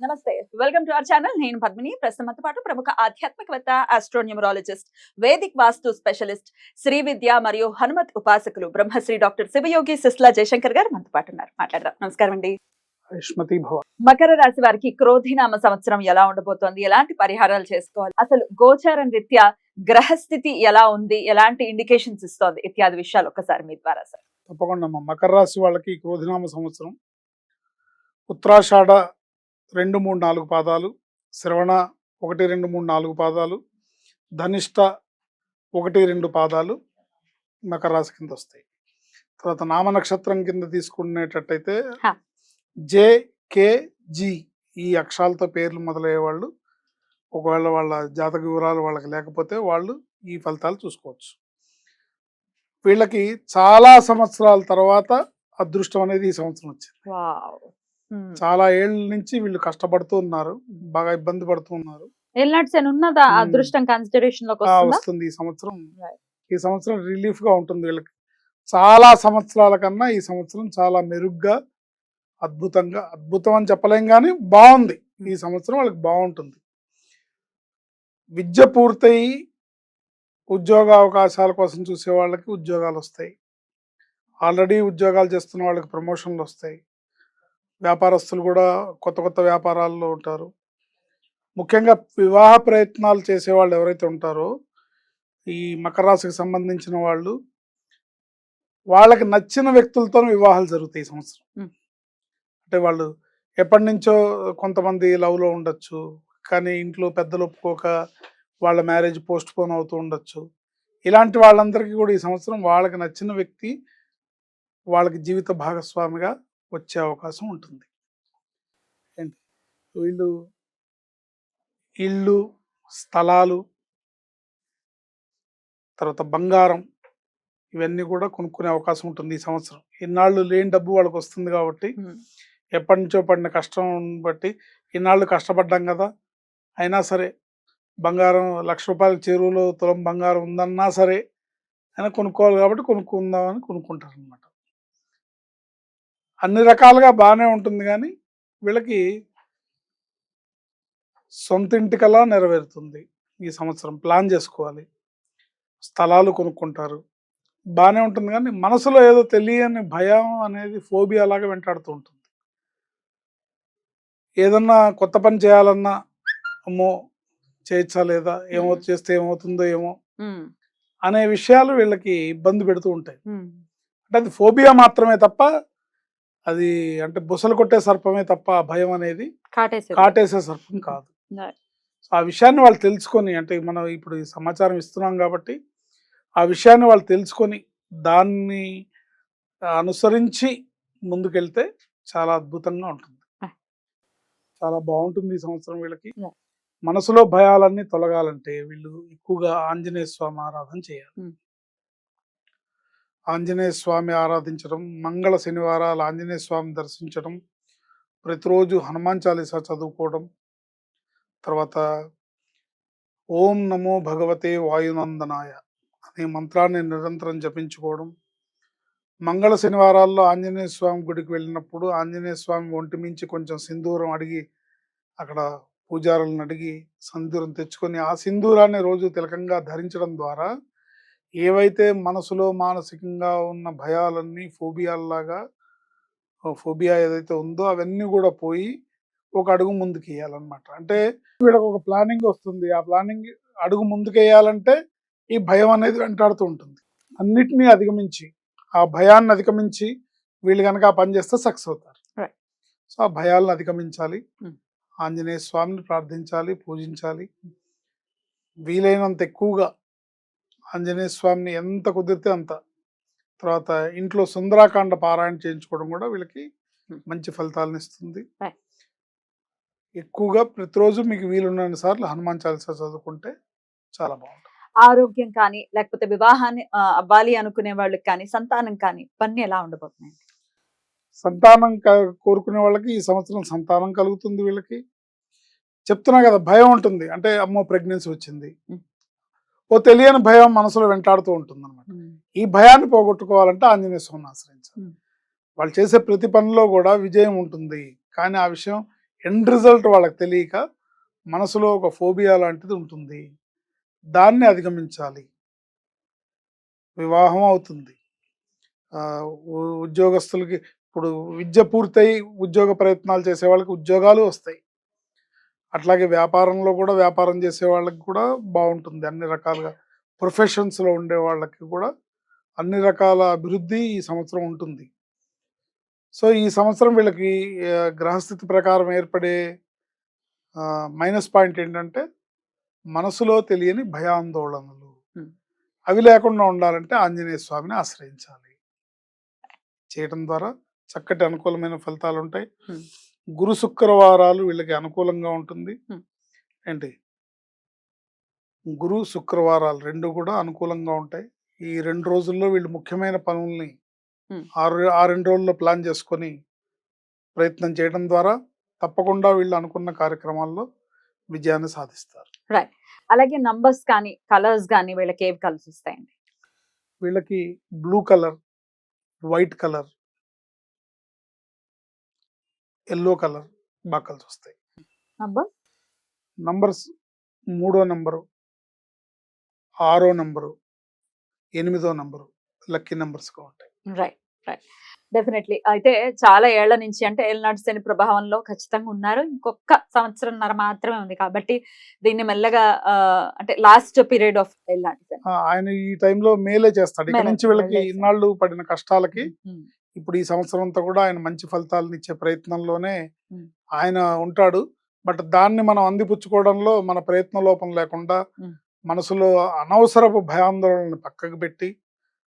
నమస్తే. Welcome to our channel నేను పద్మిని. ప్రస్తుతంతో పాటు ప్రముఖ ఆధ్యాత్మికవేత్త astronumerologist Vedic vastu specialist Sri Vidya మరియు హనుమత్ ఉపాసకులు బ్రహ్మశ్రీ డాక్టర్ శివయోగి సిస్లా జయశంకర్ గారు మనతో పాటు ఉన్నారు. మాట్లాడదాం. నమస్కారం అండి. మకర రాశి వారికి క్రోధినామ సంవత్సరం ఎలా ఉండబోతోంది? ఎలాంటి పరిహారాలు చేసుకోవాలి? అసలు గోచారం రీత్యా గ్రహస్థితి ఎలా ఉంది? ఎలాంటి ఇండికేషన్స్ ఇస్తోంది? ఇత్యాది విషయాలు ఒకసారి మీ ద్వారా సార్. తప్పకుండా మకర రాశి వాళ్ళకి క్రోధినామ సంవత్సరం ఉత్తరాషాఢ రెండు మూడు నాలుగు పాదాలు శ్రవణ ఒకటి రెండు మూడు నాలుగు పాదాలు ధనిష్ట ఒకటి రెండు పాదాలు మకర రాశి కింద వస్తాయి. తర్వాత నామ నక్షత్రం కింద తీసుకునేటట్టయితే. జే కే జి ఈ అక్షరాలతో పేర్లు మొదలయ్యే వాళ్ళు ఒకవేళ వాళ్ళ జాతక వివరాలు వాళ్ళకి లేకపోతే వాళ్ళు ఈ ఫలితాలు చూసుకోవచ్చు. వీళ్ళకి చాలా సంవత్సరాల తర్వాత అదృష్టం అనేది ఈ సంవత్సరం వచ్చింది. చాలా ఏళ్ళ నుంచి వీళ్ళు కష్టపడుతూ ఉన్నారు. బాగా ఇబ్బంది పడుతూ ఉన్నారు. ఉన్నదా. అదృష్టం కన్సిడరేషన్ వస్తుందా? ఈ సంవత్సరం. ఈ సంవత్సరం రిలీఫ్గా ఉంటుంది వీళ్ళకి. చాలా సంవత్సరాల కన్నా ఈ సంవత్సరం చాలా మెరుగ్గా అద్భుతంగా అద్భుతం అని చెప్పలేం కానీ బాగుంది. ఈ సంవత్సరం వాళ్ళకి బాగుంటుంది. విద్య పూర్తయి ఉద్యోగ అవకాశాల కోసం చూసే వాళ్ళకి ఉద్యోగాలు వస్తాయి. ఆల్రెడీ ఉద్యోగాలు చేస్తున్న వాళ్ళకి ప్రమోషన్లు వస్తాయి. వ్యాపారస్తులు కూడా కొత్త కొత్త వ్యాపారాల్లో ఉంటారు. ముఖ్యంగా వివాహ ప్రయత్నాలు చేసే వాళ్ళు ఎవరైతే ఉంటారో ఈ మకర రాశికి సంబంధించిన వాళ్ళు వాళ్ళకి నచ్చిన వ్యక్తులతో వివాహాలు జరుగుతాయి ఈ సంవత్సరం. అంటే వాళ్ళు ఎప్పటి నుంచో కొంతమంది లవ్లో ఉండొచ్చు కానీ ఇంట్లో పెద్దలు ఒప్పుకోక వాళ్ళ మ్యారేజ్ పోస్ట్ పోన్ అవుతూ ఉండొచ్చు. ఇలాంటి వాళ్ళందరికీ కూడా ఈ సంవత్సరం వాళ్ళకి నచ్చిన వ్యక్తి వాళ్ళకి జీవిత భాగస్వామిగా వచ్చే అవకాశం ఉంటుంది. ఏంటి? వీళ్ళు ఇళ్ళు స్థలాలు తర్వాత బంగారం ఇవన్నీ కూడా కొనుక్కునే అవకాశం ఉంటుంది ఈ సంవత్సరం. ఇన్నాళ్ళు లేని డబ్బు వాళ్ళకి వస్తుంది కాబట్టి. ఎప్పటి నుంచో పడిన కష్టం బట్టి ఇన్నాళ్ళు కష్టపడ్డాం కదా అయినా సరే బంగారం లక్ష రూపాయల చెరువులో తులం బంగారం ఉందన్నా సరే అయినా కొనుక్కోవాలి కాబట్టి కొనుక్కుందామని కొనుక్కుంటారు అనమాట అన్ని రకాలుగా బాగానే ఉంటుంది కానీ వీళ్ళకి సొంత ఇంటికలా నెరవేరుతుంది ఈ సంవత్సరం. ప్లాన్ చేసుకోవాలి. స్థలాలు కొనుక్కుంటారు. బాగానే ఉంటుంది కానీ మనసులో ఏదో తెలియని భయం అనేది ఫోబియా లాగా వెంటాడుతూ ఉంటుంది. ఏదన్నా కొత్త పని చేయాలన్నా అమ్మో! చేయొచ్చా లేదా? ఏమో. చేస్తే ఏమవుతుందో ఏమో. అనే విషయాలు వీళ్ళకి ఇబ్బంది పెడుతూ ఉంటాయి. అంటే అది ఫోబియా మాత్రమే తప్ప అది అంటే బుసలు కొట్టే సర్పమే తప్ప ఆ భయం అనేది. కాటేసే సర్పం కాదు ఆ విషయాన్ని వాళ్ళు తెలుసుకొని అంటే మనం ఇప్పుడు ఈ సమాచారం ఇస్తున్నాం కాబట్టి ఆ విషయాన్ని వాళ్ళు తెలుసుకొని దాన్ని అనుసరించి ముందుకెళ్తే చాలా అద్భుతంగా ఉంటుంది. చాలా బాగుంటుంది ఈ సంవత్సరం వీళ్ళకి. మనసులో భయాలన్నీ తొలగాలంటే వీళ్ళు ఎక్కువగా ఆంజనేయ స్వామి ఆరాధన చేయాలి. ఆంజనేయ స్వామి ఆరాధించడం మంగళ శనివారాలు ఆంజనేయ స్వామి దర్శించడం ప్రతిరోజు హనుమాన్ చాలీసా చదువుకోవడం తర్వాత ఓం నమో భగవతే వాయునందనాయ అనే మంత్రాన్ని నిరంతరం జపించుకోవడం మంగళ శనివారాల్లో ఆంజనేయ స్వామి గుడికి వెళ్ళినప్పుడు ఆంజనేయ స్వామి ఒంటి మించి కొంచెం సింధూరం అడిగి అక్కడ పూజారులను అడిగి సింధూరం తెచ్చుకొని ఆ సింధూరాన్ని రోజు తిలకంగా ధరించడం ద్వారా ఏవైతే మనసులో మానసికంగా ఉన్న భయాలన్నీ ఫోబియాల్లాగా ఫోబియా ఏదైతే ఉందో అవన్నీ కూడా పోయి ఒక అడుగు ముందుకు వేయాలన్నమాట అంటే వీళ్ళకి ఒక ప్లానింగ్ వస్తుంది. ఆ ప్లానింగ్ అడుగు ముందుకు వేయాలంటే ఈ భయం అనేది వెంటాడుతూ ఉంటుంది. అన్నిటినీ అధిగమించి ఆ భయాన్ని అధిగమించి వీళ్ళు కనుక ఆ పని చేస్తే సక్సెస్ అవుతారు. సో ఆ భయాలను అధిగమించాలి. ఆంజనేయ స్వామిని ప్రార్థించాలి పూజించాలి. వీలైనంత ఎక్కువగా ఆంజనేయ స్వామిని ఎంత కుదిరితే అంత. తర్వాత ఇంట్లో సుందరాకాండ పారాయణ చేయించుకోవడం కూడా వీళ్ళకి. మంచి ఫలితాలను ఇస్తుంది. ఎక్కువగా ప్రతిరోజు మీకు వీలున్నన్ని సార్లు హనుమాన్ చాలీసా చదువుకుంటే చాలా బాగుంటుంది. ఆరోగ్యం కానీ లేకపోతే వివాహాన్ని అవ్వాలి అనుకునే వాళ్ళకి కానీ సంతానం కానీ పని ఎలా ఉండబోతున్నాయి సంతానం కోరుకునే వాళ్ళకి ఈ సంవత్సరం సంతానం కలుగుతుంది వీళ్ళకి. చెప్తున్నా కదా భయం ఉంటుంది. అంటే అమ్మో ప్రెగ్నెన్సీ వచ్చింది. ఓ తెలియని భయం మనసులో వెంటాడుతూ ఉంటుంది అనమాట ఈ భయాన్ని పోగొట్టుకోవాలంటే ఆంజనేయ స్వామిని ఆశ్రయించాలి. వాళ్ళు చేసే ప్రతి పనిలో కూడా విజయం ఉంటుంది. కానీ ఆ విషయం ఎండ్ రిజల్ట్ వాళ్ళకి తెలియక మనసులో ఒక ఫోబియా లాంటిది ఉంటుంది. దాన్ని అధిగమించాలి. వివాహం అవుతుంది. ఉద్యోగస్తులకి ఇప్పుడు విద్య పూర్తయి ఉద్యోగ ప్రయత్నాలు చేసే వాళ్ళకి ఉద్యోగాలు వస్తాయి. అట్లాగే వ్యాపారంలో కూడా వ్యాపారం చేసే వాళ్ళకి కూడా బాగుంటుంది. అన్ని రకాలుగా ప్రొఫెషన్స్లో ఉండే వాళ్ళకి కూడా అన్ని రకాల అభివృద్ధి ఈ సంవత్సరం ఉంటుంది. సో ఈ సంవత్సరం వీళ్ళకి గ్రహస్థితి ప్రకారం ఏర్పడే మైనస్ పాయింట్ ఏంటంటే మనసులో తెలియని భయాందోళనలు. అవి లేకుండా ఉండాలంటే ఆంజనేయ స్వామిని ఆశ్రయించాలి. చేయటం ద్వారా చక్కటి అనుకూలమైన ఫలితాలు ఉంటాయి. గురు శుక్రవారాలు వీళ్ళకి అనుకూలంగా ఉంటుంది. ఏంటి? గురు శుక్రవారాలు రెండు కూడా అనుకూలంగా ఉంటాయి. ఈ రెండు రోజుల్లో వీళ్ళు ముఖ్యమైన పనుల్ని. ఆరు ఆ రెండు రోజుల్లో ప్లాన్ చేసుకొని ప్రయత్నం చేయడం ద్వారా తప్పకుండా వీళ్ళు అనుకున్న కార్యక్రమాల్లో విజయాన్ని సాధిస్తారు. అలాగే నంబర్స్ కానీ కలర్స్ కానీ వీళ్ళకి ఏవి కలిసి వస్తాయండి? వీళ్ళకి blue colour white colour yellow colour బాగా కలిసి వస్తాయి నంబర్ నంబర్స్ మూడో నంబరు ఆరో నంబరు ఎనిమిదో నంబరు లక్కీ నంబర్స్గా ఉంటాయి. Right right. డెఫినెట్లీ. అయితే చాలా ఏళ్ళ నుంచి అంటే ఏళ్ళనాటి శని ప్రభావంలో ఖచ్చితంగా ఉన్నారు. ఇంకొక సంవత్సరంన్నర మాత్రమే ఉంది కాబట్టి దీన్ని మెల్లగా అంటే లాస్ట్ పీరియడ్ ఆఫ్ ఏళ్ళనాటి ఆయన ఈ టైంలో మేలే చేస్తాడు. ఇక్కడ నుంచి వీళ్ళకి ఇన్నాళ్ళు పడిన కష్టాలకి ఇప్పుడు ఈ సంవత్సరం అంతా కూడా ఆయన మంచి ఫలితాలను ఇచ్చే ప్రయత్నంలోనే. ఆయన ఉంటాడు బట్ దాన్ని మనం అందిపుచ్చుకోవడంలో మన ప్రయత్న లోపం లేకుండా. మనసులో అనవసరపు భయాందోళనని పక్కకు పెట్టి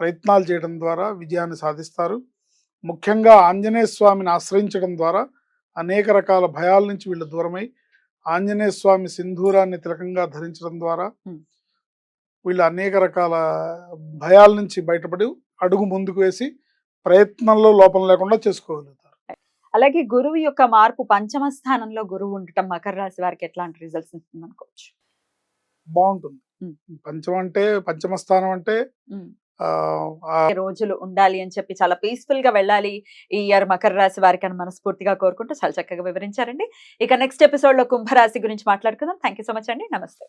ప్రయత్నాలు చేయడం ద్వారా విజయాన్ని సాధిస్తారు ముఖ్యంగా ఆంజనేయ స్వామిని ఆశ్రయించడం ద్వారా అనేక రకాల భయాల నుంచి వీళ్ళు దూరమై ఆంజనేయ స్వామి సింధూరాన్ని తిలకంగా ధరించడం ద్వారా. వీళ్ళు అనేక రకాల భయాల నుంచి బయటపడి అడుగు ముందుకు వేసి ప్రయత్నంలో లోపం లేకుండా చేసుకోగలుగుతారు. అలాగే గురువు యొక్క మార్పు పంచమ స్థానంలో గురువు ఉండటం మకర రాశి వారికి ఎట్లాంటి రిజల్ట్స్ ఇస్తుంది అనుకోవచ్చు? బాగుంటుంది. ఉమ్. పంచం అంటే పంచమ స్థానం అంటే రోజులు ఉండాలి అని చెప్పి చాలా పీస్ఫుల్గా వెళ్ళాలి ఈ ఇయర్ మకర రాశి వారికి అని మనస్ఫూర్తిగా కోరుకుంటూ చాలా చక్కగా వివరించారండి. ఇక నెక్స్ట్ ఎపిసోడ్లో కుంభరాశి గురించి మాట్లాడుకుందాం. థ్యాంక్ యూ సో మచ్ అండి. నమస్తే.